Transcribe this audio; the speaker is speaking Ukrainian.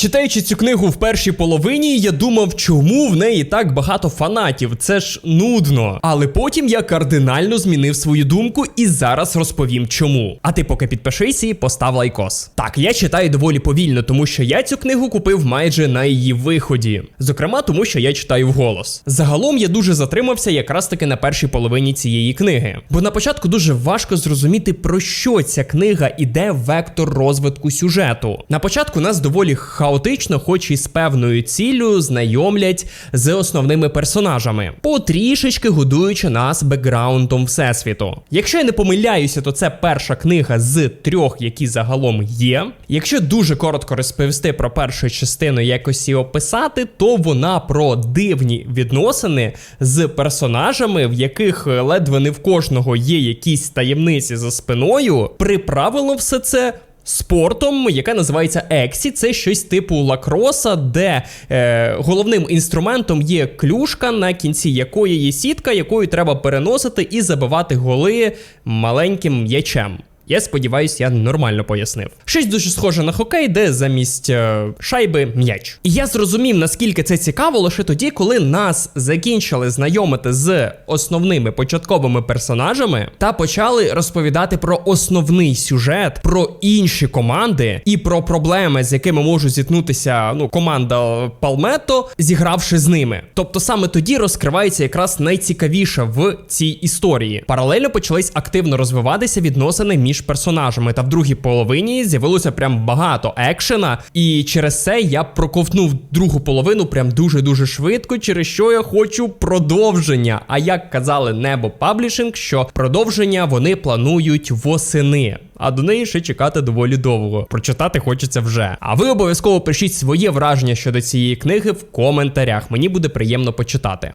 Читаючи цю книгу в першій половині, я думав, чому в неї так багато фанатів. Це ж нудно. Але потім я кардинально змінив свою думку і зараз розповім чому. А ти поки підпишись і постав лайкос. Так, я читаю доволі повільно, тому що я цю книгу купив майже на її виході. Зокрема, тому що я читаю вголос. Загалом я дуже затримався якраз таки на першій половині цієї книги. Бо на початку дуже важко зрозуміти, про що ця книга іде вектор розвитку сюжету. На початку нас доволі хаотично, хоч і з певною ціллю, знайомлять з основними персонажами, потрішечки годуючи нас бекграундом всесвіту. Якщо я не помиляюся, то це перша книга з трьох, які загалом є. Якщо дуже коротко розповісти про першу частину, якось її описати, то вона про дивні відносини з персонажами, в яких е, ледве не в кожного є якісь таємниці за спиною. Приправило все це. Спортом, яке називається Ексі, це щось типу лакроса, де е, головним інструментом є клюшка, на кінці якої є сітка, якою треба переносити і забивати голи маленьким м'ячем. Я сподіваюся, я нормально пояснив. Щось дуже схоже на хокей, де замість е, шайби м'яч. І я зрозумів, наскільки це цікаво лише тоді, коли нас закінчили знайомити з основними початковими персонажами та почали розповідати про основний сюжет, про інші команди і про проблеми, з якими може зіткнутися ну, команда Палмето, зігравши з ними. Тобто саме тоді розкривається якраз найцікавіше в цій історії. Паралельно почались активно розвиватися відносини між персонажами, та в другій половині з'явилося прям багато екшена, і через це я проковтнув другу половину прям дуже дуже швидко, через що я хочу продовження. А як казали Небо Паблішинг, що продовження вони планують восени. А до неї ще чекати доволі довго. Прочитати хочеться вже. А ви обов'язково пишіть своє враження щодо цієї книги в коментарях. Мені буде приємно почитати.